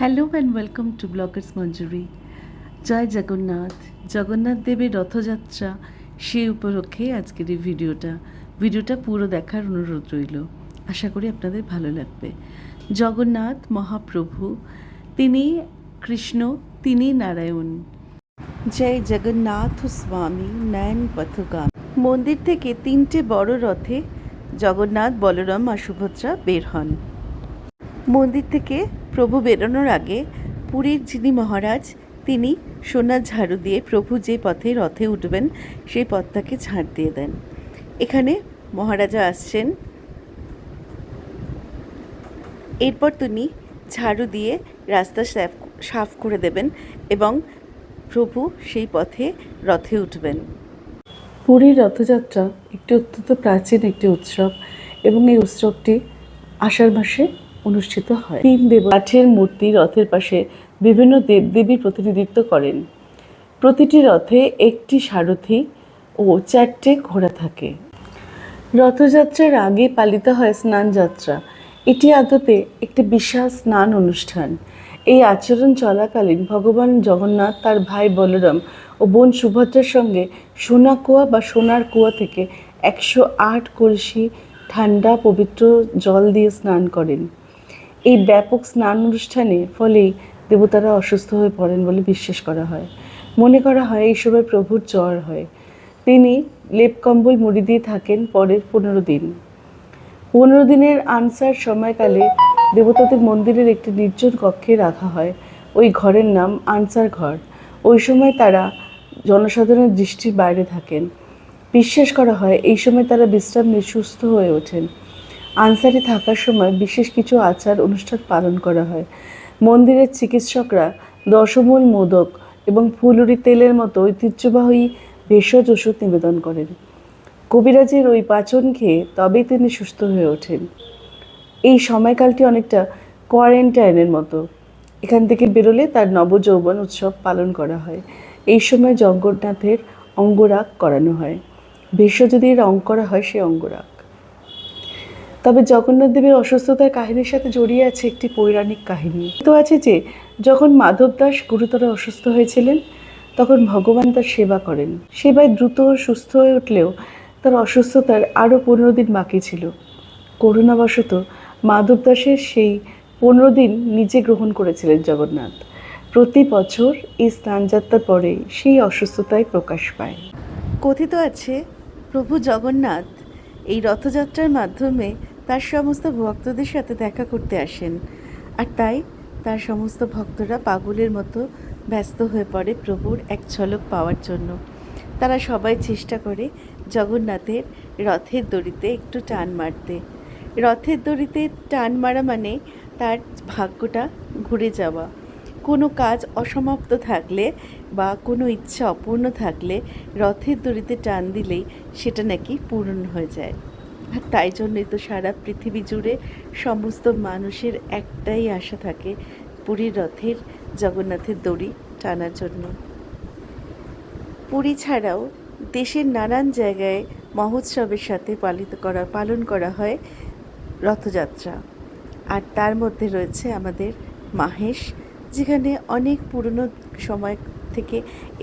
Hello and welcome to bloggers Manjuri জয় জগন্নাথ। জগন্নাথ দেবের রথযাত্রা সেই উপলক্ষে আজকের এই ভিডিওটা। ভিডিওটা পুরো দেখার অনুরোধ রইল। আশা করি আপনাদের ভালো লাগবে। জগন্নাথ মহাপ্রভু, তিনি কৃষ্ণ, তিনি নারায়ণ। জয় জগন্নাথ স্বামী, নয়ন পথগামী। মন্দির থেকে তিনটে বড় রথে জগন্নাথ বলরাম আর সুভদ্রা বের হন। মন্দির থেকে প্রভু বেরোনোর আগে পুরীর যিনি মহারাজ, তিনি সোনার ঝাড়ু দিয়ে প্রভু যে পথে রথে উঠবেন, সেই পথটাকে ঝাড় দিয়ে দেন। এখানে মহারাজা আসছেন। এরপর তিনি ঝাড়ু দিয়ে রাস্তা সাফ সাফ করে দেবেন এবং প্রভু সেই পথে রথে উঠবেন। পুরীর রথযাত্রা একটি অত্যন্ত প্রাচীন একটি উৎসব এবং এই উৎসবটি আষাঢ় মাসে অনুষ্ঠিত হয়। তিন দেব কাঠের মূর্তি রথের পাশে বিভিন্ন দেবদেবীর প্রতিনিধিত্ব করেন। প্রতিটি রথে একটি সারথি ও চারটে ঘোড়া থাকে। রথযাত্রার আগে পালিত হয় স্নানযাত্রা এটি আদতে একটি বিশাল স্নান অনুষ্ঠান। এই আচরণ চলাকালীন ভগবান জগন্নাথ তার ভাই বলরাম ও বোন সুভদ্রার সঙ্গে সোনা কুয়া বা সোনার কুয়া থেকে একশো আট কলসি ঠান্ডা পবিত্র জল দিয়ে স্নান করেন। এই ব্যাপক স্নান অনুষ্ঠানে ফলেই দেবতারা অসুস্থ হয়ে পড়েন বলে বিশ্বাস করা হয়। মনে করা হয় এই সময় প্রভুর জ্বর হয়। তিনি লেপ কম্বল মুড়ি দিয়ে থাকেন পরের পনেরো দিন। পনেরো দিনের আনসার সময়কালে দেবতাদের মন্দিরের একটি নির্জন কক্ষে রাখা হয়। ওই ঘরের নাম আনসার ঘর। ওই সময় তারা জনসাধারণের দৃষ্টির বাইরে থাকেন। বিশ্বাস করা হয় এই সময় তারা বিশ্রাম নিয়ে সুস্থ হয়ে ওঠেন। আনসারে থাকার সময় বিশেষ কিছু আচার অনুষ্ঠান পালন করা হয়। মন্দিরের চিকিৎসকরা দশমূল মোদক এবং ফুলুরি তেলের মতো ঐতিহ্যবাহী ভেষজ ওষুধ নিবেদন করেন। কবিরাজের ওই পাচন খেয়ে তবেই তিনি সুস্থ হয়ে ওঠেন। এই সময়কালটি অনেকটা কোয়ারেন্টাইনের মতো। এখান থেকে বেরোলে তার নবযৌবন উৎসব পালন করা হয়। এই সময় জগন্নাথের অঙ্গরাগ করানো হয়। ভেষজ দিয়ে রং করা হয় সে অঙ্গরাগ। তবে জগন্নাথ দেবের অসুস্থতার কাহিনীর সাথে জড়িয়ে আছে একটি পৌরাণিক কাহিনী। তো আছে যে, যখন মাধব দাস গুরুতর অসুস্থ হয়েছিলেন, তখন ভগবান তার সেবা করেন। সেবায় দ্রুত সুস্থ হয়ে উঠলেও তার অসুস্থতার আরও পনেরো দিন বাকি ছিল। করুণাবশত মাধব দাসের সেই পনেরো দিন নিজে গ্রহণ করেছিলেন জগন্নাথ। প্রতি বছর এই স্নানযাত্রার পরে সেই অসুস্থতায় প্রকাশ পায়। কথিত আছে, প্রভু জগন্নাথ এই রথযাত্রার মাধ্যমে তার সমস্ত ভক্তদের সাথে দেখা করতে আসেন। আর তাই তার সমস্ত ভক্তরা পাগলের মতো ব্যস্ত হয়ে পড়ে প্রভুর এক ঝলক পাওয়ার জন্য। তারা সবাই চেষ্টা করে জগন্নাথের রথের দড়িতে একটু টান মারতে। রথের দড়িতে টান মারা মানে তার ভাগ্যটা ঘুরে যাওয়া। কোনো কাজ অসমাপ্ত থাকলে বা কোনো ইচ্ছা অপূর্ণ থাকলে রথের দড়িতে টান দিলেই সেটা নাকি পূরণ হয়ে যায়। আর তাই জন্যই তো সারা পৃথিবী জুড়ে সমস্ত মানুষের একটাই আশা থাকে পুরীর রথের জগন্নাথের দড়ি টানার জন্য। পুরী ছাড়াও দেশের নানান জায়গায় মহোৎসবের সাথে পালিত করা, পালন করা হয় রথযাত্রা। আর তার মধ্যে রয়েছে আমাদের মাহেশ যেখানে অনেক পুরনো সময় থেকে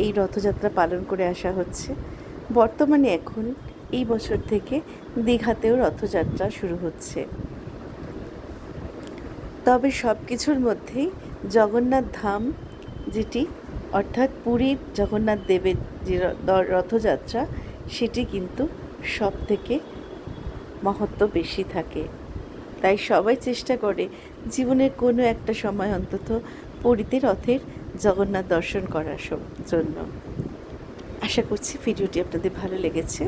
এই রথযাত্রা পালন করে আসা হচ্ছে। বর্তমানে এখন এই বছর থেকে দীঘাতেও রথযাত্রা শুরু হচ্ছে। তবে সব কিছুর মধ্যেই জগন্নাথ ধাম যেটি, অর্থাৎ পুরীর জগন্নাথ দেবের যে রথযাত্রা, সেটি কিন্তু সব থেকে মহত্ব বেশি থাকে। তাই সবাই চেষ্টা করে জীবনের কোনো একটা সময় অন্তত পুরীতে রথের জগন্নাথ দর্শন করার জন্য। আশা করছি ভিডিওটি আপনাদের ভালো লেগেছে।